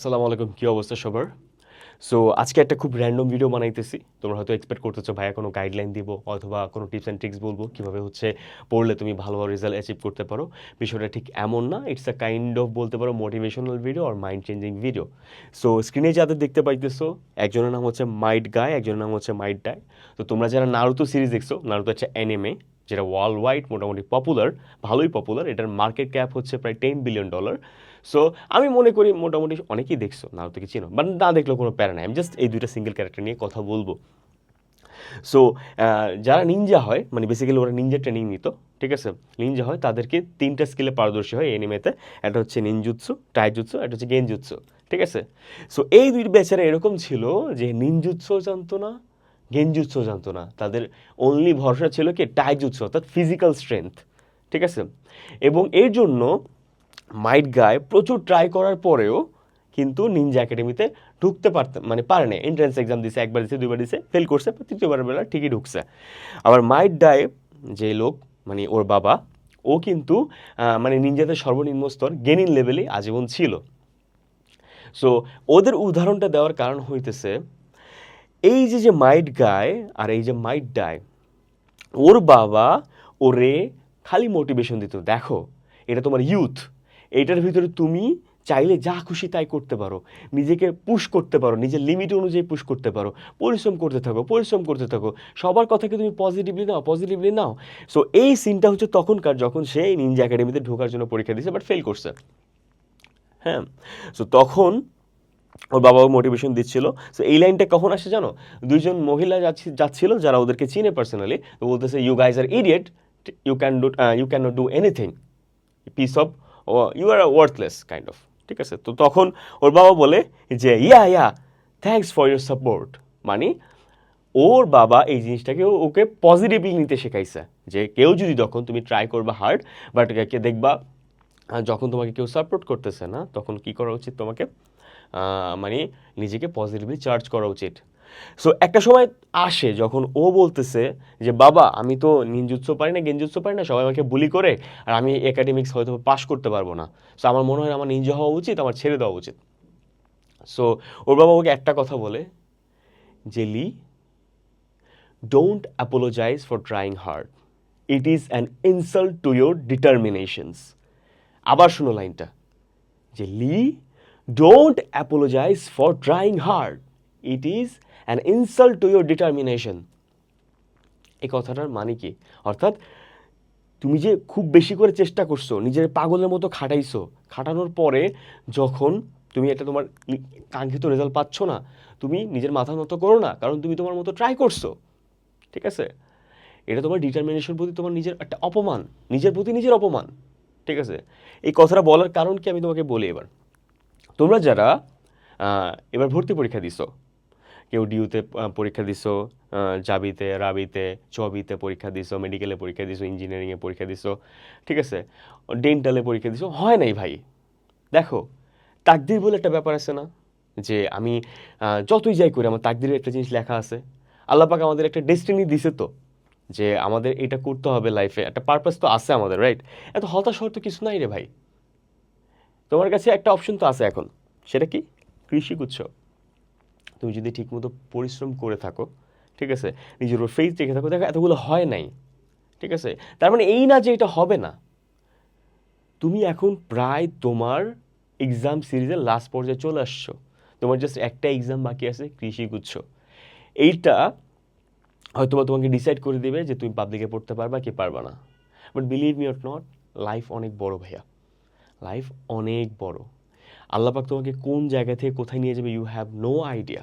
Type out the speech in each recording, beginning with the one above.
আসসালামু আলাইকুম, কী অবস্থা সবার? সো আজকে একটা খুব র্যান্ডম ভিডিও বানাইতেছি। তোমরা হয়তো এক্সপেক্ট করতেছো, ভাইয়া কোনো গাইডলাইন দিব অথবা কোনো টিপস অ্যান্ড ট্রিক্স বলব কীভাবে হচ্ছে পড়লে তুমি ভালো রেজাল্ট অ্যাচিভ করতে পারো। বিষয়টা ঠিক এমন না ইটস আ কাইন্ড অফ বলতে পারো মোটিভেশনাল ভিডিও আর মাইন্ড চেঞ্জিং ভিডিও সো স্ক্রিনে যাদের দেখতে পাইতেছো, একজনের নাম হচ্ছে মাইট গায় একজনের নাম হচ্ছে মাইট ডাই তো তোমরা যারা নারুতো সিরিজ দেখছ নারুতো হচ্ছে অ্যানিমে যেটা ওয়ার্ল্ড ওয়াইড মোটামুটি পপুলার ভালোই পপুলার এটার মার্কেট ক্যাপ হচ্ছে প্রায় টেন বিলিয়ন ডলার সো আমি মনে করি মোটামুটি অনেকেই দেখছ না থেকে চিনো বাট না দেখলেও কোনো প্যারা নাই, আমি জাস্ট এই দুইটা সিঙ্গেল ক্যারেক্টার নিয়ে কথা বলব। সো যারা নিনজা হয় মানে বেসিক্যালি ওরা নিনজা ট্রেনিং নিত, ঠিক আছে? নিনজা হয়, তাদেরকে তিনটা স্কিলে পারদর্শী হয় এনিমেতে একটা হচ্ছে নিনজুৎসু টাইজুৎসু একটা হচ্ছে গেনজুৎসু ঠিক আছে? সো এই দুই বেচারা এরকম ছিল যে নিনজুৎসও জানতো না গেনজুৎসও জানতো না তাদের অনলি ভরসা ছিল কি, টাইজুৎসু, অর্থাৎ ফিজিক্যাল স্ট্রেংথ ঠিক আছে? এবং এর জন্য মাইট গায়ে প্রচুর ট্রাই করার পরেও কিন্তু নিনজা একাডেমিতে ঢুকতে পারতাম মানে পারে না এন্ট্রান্স এক্সাম দিছে, একবার দিছে, দুইবার দিছে ফেল করছে তৃতীয়বার বেলা ঠিকই ঢুকছে। আবার মাইট ডায়ে যে লোক মানে ওর বাবা, ও কিন্তু মানে নিনজাদের সর্বনিম্ন স্তর গেনিং লেভেলে আজীবন ছিল। সো ওদের উদাহরণটা দেওয়ার কারণ হইতেছে এই যে যে মাইট গায় আর এই যে মাইট ডায় ওর বাবা ওরে খালি মোটিভেশন দিত। দেখো, এটা তোমার ইউথ এটার ভিতরে তুমি চাইলে যা খুশি তাই করতে পারো, নিজেকে পুশ করতে পারো, নিজের লিমিট অনুযায়ী পুশ করতে পারো, পরিশ্রম করতে থাকো, পরিশ্রম করতে থাকো, সবার কথাকে তুমি পজিটিভলি নাও পজিটিভলি নাও। সো এই সিনটা হচ্ছে তখনকার যখন সে নিনজা একাডেমিতে ঢোকার জন্য পরীক্ষা দিয়েছে বাট ফেল করছে। হ্যাঁ সো তখন ওর বাবাও মোটিভেশন দিচ্ছিল। সো এই লাইনটা কখন আসে জানো? দুইজন মহিলা যাচ্ছি, যাচ্ছিল যারা ওদেরকে চিনে পার্সোনালি বলতেছে you guys are idiot you can do you can not do anything piece of you are worthless kind of ঠিক আছে? তো তখন ওর বাবা বলে যে yeah yeah thanks for your support মানে ওর বাবা এই জিনিসটাকে ওকে পজিটিভলি নিতে শেখাইছে যে, কেউ যদি তখন তুমি ট্রাই করবা হার্ড বাট দেখবা যখন তোমাকে কেউ সাপোর্ট করতেছে না, তখন কি করা উচিত তোমাকে? মানে নিজেকে পজিটিভলি চার্জ করা উচিত। সো একটা সময় আসে যখন ও বলতেছে যে, বাবা, আমি তো নিনজুৎসু পারি না গেঞ্জুৎসু পারি না, সবাই আমাকে বুলি করে আর আমি একাডেমিক্স হয়তো পাশ করতে পারব না। সো আমার মনে হয় আমার নিনজা হওয়া উচিত, আমার ছেড়ে দেওয়া উচিত। সো ওর বাবা ওকে একটা কথা বলে যে, Lee don't apologize for trying hard it is an insult to your determinations আবার শুনো লাইনটা, যে, Lee don't apologize for trying hard it is an insult to your determination এই কথাটার মানে কি? অর্থাৎ তুমি যে খুব বেশি করে চেষ্টা করছ, নিজের পাগলের মতো খাটাইছো, খাটানোর পরে যখন তুমি এটা তোমার কাঙ্ক্ষিত রেজাল্ট পাচ্ছ না, তুমি নিজের মাথা নত করো না, কারণ তুমি তোমার মতো ট্রাই করছ। ঠিক আছে? এটা তোমার ডিটারমিনেশন প্রতি তোমার নিজের একটা অপমান, নিজের প্রতি নিজের অপমান। ঠিক আছে? এই কথাটা বলার কারণ কি আমি তোমাকে বলি এবার? তোমরা যারা এবার ভর্তি পরীক্ষা দিছো, কেউ ডিউতে পরীক্ষা দিছো জাবিতে, রাবিতে, চবিতে পরীক্ষা দিছো, মেডিকেলে পরীক্ষা দিছো, ইঞ্জিনিয়ারিংয়ে পরীক্ষা দিছো, ঠিক আছে? ডেন্টালে পরীক্ষা দিছো, হয় নাই ভাই? দেখো, তাকদির বলে একটা ব্যাপার আছে না, যে আমি যতই যাই করি, আমার তাকদিরের একটা জিনিস লেখা আছে। আল্লাহ পাক আমাদের একটা ডেস্টিনি দিছে তো, যে আমাদের এটা করতে হবে লাইফে একটা পারপাস তো আছে আমাদের রাইট এত হতাশ হওয়ার তো কিছু নাই রে ভাই। তোমার কাছে একটা অপশন তো আছে এখন। সেটা কি? কৃষিগুচ্ছ তুমি যদি ঠিকমতো পরিশ্রম করে থাকো, ঠিক আছে? নিজের উপর ফেস রেখে থাকো, দেখো এতগুলো হয় নাই, ঠিক আছে? তার মানে এই না যে এটা হবে না। তুমি এখন প্রায় তোমার এক্সাম সিরিজের লাস্ট পর্যায়ে চলে আসছো। তোমার জাস্ট একটা এক্সাম বাকি আছে কৃষিগুচ্ছ এইটা হয়তো তোমাকে ডিসাইড করে দিবে যে তুমি পাবলিকে পড়তে পারবা কি পারবা না। But believe me or not life অনেক বড় ভাইয়া। লাইফ অনেক বড়। আল্লাপাক তোমাকে কোন জায়গা থেকে কোথায় নিয়ে যাবে you have no idea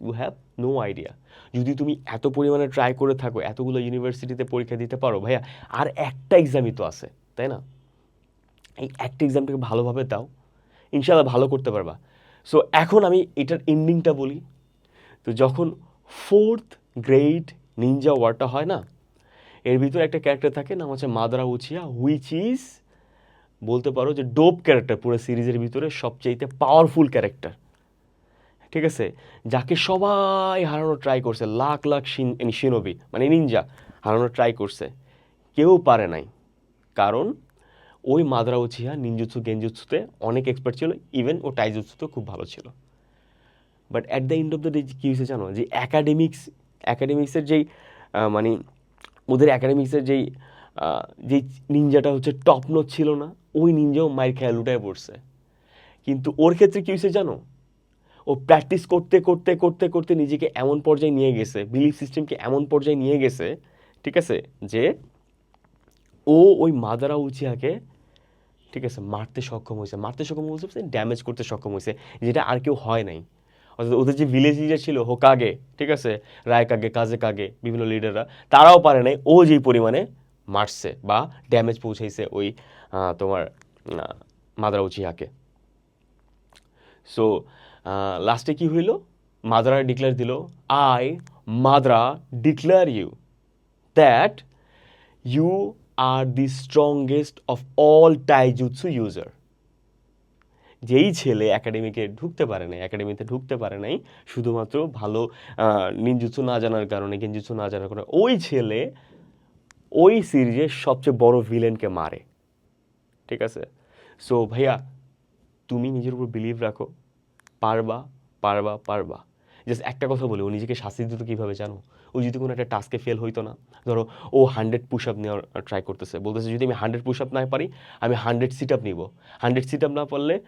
you have no idea যদি তুমি এত পরিমাণে ট্রাই করে থাকো, এতগুলো ইউনিভার্সিটিতে পরীক্ষা দিতে পারো, ভাইয়া, আর একটা এক্সামই তো আছে, তাই না? এই একটা এক্সামটাকে ভালোভাবে দাও। ইনশাল্লাহ ভালো করতে পারবা। সো এখন আমি এটার এন্ডিংটা বলি। তো যখন ফোর্থ গ্রেড নিনজা ওয়ারটা হয় না, এর ভিতরে একটা ক্যারেক্টার থাকে, নাম হচ্ছে মাদারা উচিয়া হুইচ ইজ বলতে পারো যে ডোপ ক্যারেক্টার পুরো সিরিজের ভিতরে সবচেয়ে পাওয়ারফুল ক্যারেক্টার ঠিক আছে? যাকে সবাই হারানোর ট্রাই করছে। লাখ লাখ শিনবি মানে নিনজা হারানোর ট্রাই করছে। কেউ পারে নাই। কারণ ওই মাদ্রা উচিহা নিনজুৎসু গেনজুৎসুতে অনেক এক্সপার্ট ছিল। ইভেন ও টাইজুৎসুতেও খুব ভালো ছিল। But at the end of the day কী হয়েছে জানো? যে অ্যাকাডেমিক্স অ্যাকাডেমিক্সের যেই মানে ওদের অ্যাকাডেমিক্সের যেই যেই নিনজাটা হচ্ছে টপ নোট ছিল না, ওই নিনজাও মায়ের খেয়াল লুটায় পড়ছে। কিন্তু ওর ক্ষেত্রে কী হয়েছে জানো? ও প্র্যাকটিস করতে করতে করতে করতে নিজেকে এমন পর্যায়ে নিয়ে গেছে বিলিফ সিস্টেমকে এমন পর্যায়ে নিয়ে গেছে, ঠিক আছে, যে ও ওই মাদারা উচিয়াকে ঠিক আছে, মারতে সক্ষম হয়েছে। মারতে সক্ষম হয়েছে ড্যামেজ করতে সক্ষম হয়েছে, যেটা আর কেউ হয় নাই। অর্থাৎ ওদের যে ভিলেজ লিডার ছিল, হোকাগে, ঠিক আছে রায় কাগে কাজে কাগে বিভিন্ন লিডাররা তারাও পারে নাই, ও যেই পরিমাণে মারছে বা ড্যামেজ পৌঁছাইছে ওই তোমার আহ, মাদারা উচিয়াকে সো লাস্টে কি হইল? মাদ্রা ডিক্লেয়ার দিল I Madara declare you that you are the strongest of all taijutsu user যেই ছেলে একাডেমিকে ঢুকতে পারে নাই একাডেমিতে ঢুকতে পারে নাই শুধুমাত্র ভালো নিনজুৎসু না জানার কারণে গেঞ্জুৎসু না জানার কারণে ওই ছেলে ওই সিরিজের সবচেয়ে বড় ভিলেনকে মারে। ঠিক আছে? সো ভাইয়া, তুমি নিজের উপর বিলিভ রাখো। পারবা পারবা পারবা। জাস্ট একটা কথা বলি, ও নিজেকে শাস্তি দিত কীভাবে জানো? ও যদি কোনো একটা টাস্কে ফেল হইতো না, ধরো, ও হান্ড্রেড পুশ আপ নেওয়ার ট্রাই করতেছে। বলতেছে, যদি আমি হান্ড্রেড পুশ আপ না পারি, আমি হান্ড্রেড সিট আপ নিব। হান্ড্রেড সিট আপ না পারলে,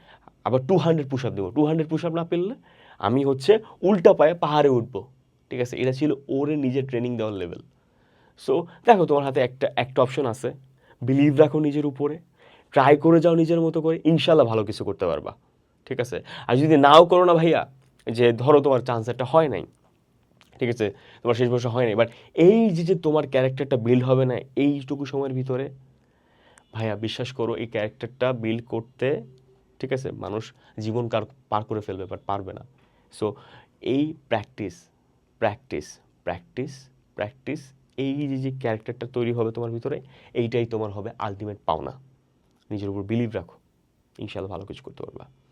আবার টু হান্ড্রেড পুশ আপ নেব টু হান্ড্রেড পুশ আপ না পেলে আমি হচ্ছে উল্টা পায়ে পাহাড়ে উঠবো। ঠিক আছে? এটা ছিল ওরে নিজের ট্রেনিং দেওয়ার লেভেল সো দেখো তোমার হাতে একটা একটা অপশন আছে। বিলিভ রাখো নিজের উপরে। ট্রাই করে যাও নিজের মতো করে। ইনশাল্লাহ ভালো কিছু করতে পারবা। ঠিক আছে? আর যদি নাও করো না ভাইয়া, যে ধরো তোমার চান্স একটা হয় নাই। ঠিক আছে? তোমার শেষ বছর হয় নাই। বাট এই যে যে তোমার ক্যারেক্টারটা বিল্ড হবে না এইটুকু সময়ের ভিতরে, ভাইয়া বিশ্বাস করো, এই ক্যারেক্টারটা বিল্ড করতে, ঠিক আছে? মানুষ জীবন কার, পার করে ফেলবে বাট পারবে না। সো এই প্র্যাকটিস প্র্যাকটিস প্র্যাকটিস প্র্যাকটিস এই যে যে ক্যারেক্টারটা তৈরি হবে তোমার ভিতরে, এইটাই তোমার হবে আলটিমেট পাওনা। নিজের উপর বিলিভ রাখো। ইনশাল্লাহ ভালো কিছু করতে পারবা।